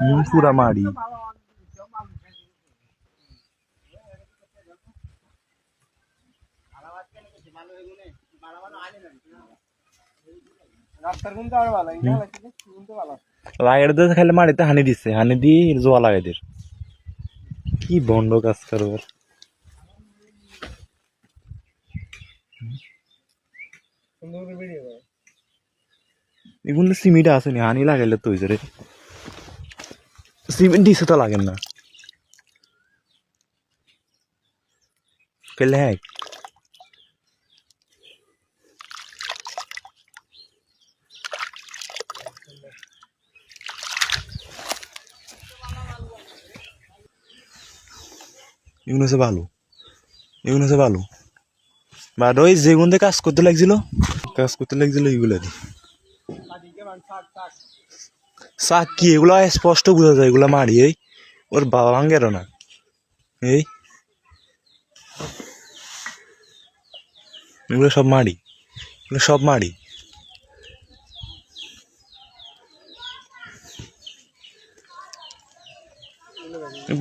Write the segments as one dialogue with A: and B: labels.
A: হুম, পুরা মাড়ি
B: রাস্তার কিন্তু আর ভালো এই না কিন্তু ভালো
A: লাগাই দিয়ে খালি মাড়িতে হানি দিচ্ছে হানি দিয়ে জোয়া কি বন্ড কাজ করবার।
B: সুন্দর ভিডিও
A: এগুলো সিমেন্ট আছে নি, হানি লাগাইলে তো হয়েছে রে। সিমেন্ট দিছে তো লাগেন না। কেলে হ্যাঁ ভালো এগুলো ভালো বাট ওই দিয়ে কাজ করতে লাগছিল, কাজ করতে লাগছিল এইগুলো দিয়ে
B: আদিকে মান থাক থাক
A: শাক কি, এগুলো স্পষ্ট বোঝা যায়, এগুলো মারি, এই ওর বাবা ভাঙ্গের না। এই এগুলো সব মারি, এগুলো সব মারি।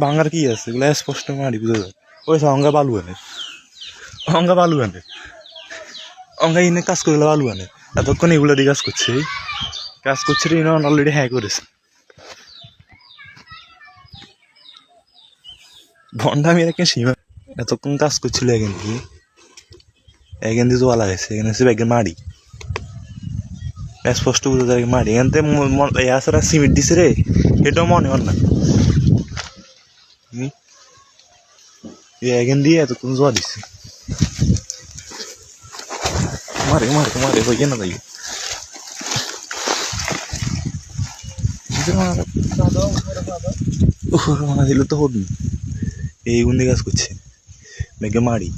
A: বাঙ্গার কি আছে, এগুলো স্পষ্ট মারি, বুঝা যায়। ওই অঙ্গা বালু আনে অঙ্গা বালু আনে অঙ্গা ইনে কাজ করলে বালু আনে এতক্ষণ এগুলো দিয়ে কাজ করছে কাজ করছে ইনার অলরেডি হ্যাঁ করেছে। ভন্ডা আমি এখানে সীমা এতক্ষণ কাজ করছিল এখান দিয়ে। এখান দিয়ে জোয়া লাগাইছে এখানে হচ্ছে ব্যাগের মাড়ি। স্পষ্ট বুঝতে যায় মাড়ি। এখান থেকে এছাড়া সিমেন্ট দিছে রে। এটাও মনে হন না। এখান দিয়ে এতক্ষণ জোয়া দিছে। মারে মারে মারে হইয়া না তাই তো হবি। এই গুন্দি কাজ করছে। মেঘে মারি।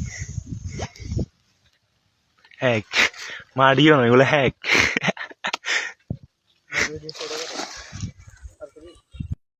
A: হ্যাক। মারিও না এগুলো হ্যাক।